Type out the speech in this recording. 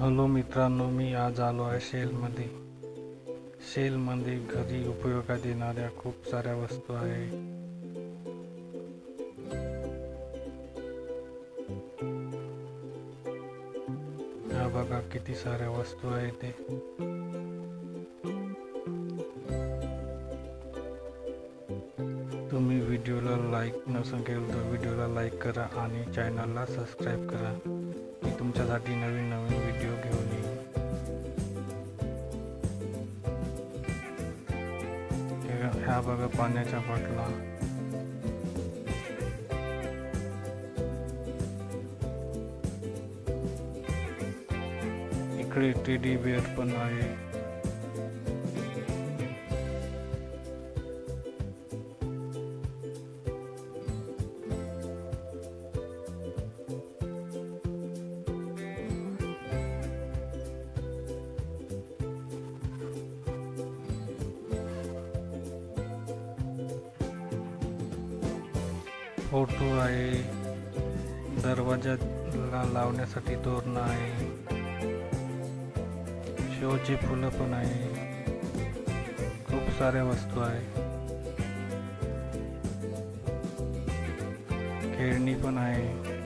Hello मित्रांनो मी आज आलो आहे सेलमध्ये. सेलमध्ये घरी उपयोगात येणाऱ्या खूप साऱ्या वस्तू आहे. हा बघा किती साऱ्या वस्तू आहे ते. तुम्ही व्हिडिओला लाईक नसेल केलं तर व्हिडिओला लाईक करा आणि चॅनलला सबस्क्राईब करा. मी तुमच्यासाठी नवीन नवीन ह्या बघा पाण्याच्या बाटला. इकडे टेडी बेअर पण आहे. फोटो आहे. दरवाजाला लावण्यासाठी तोरणं आहे. शोची फुलं पण आहे. खूप साऱ्या वस्तू आहे. खेळणी पण आहे.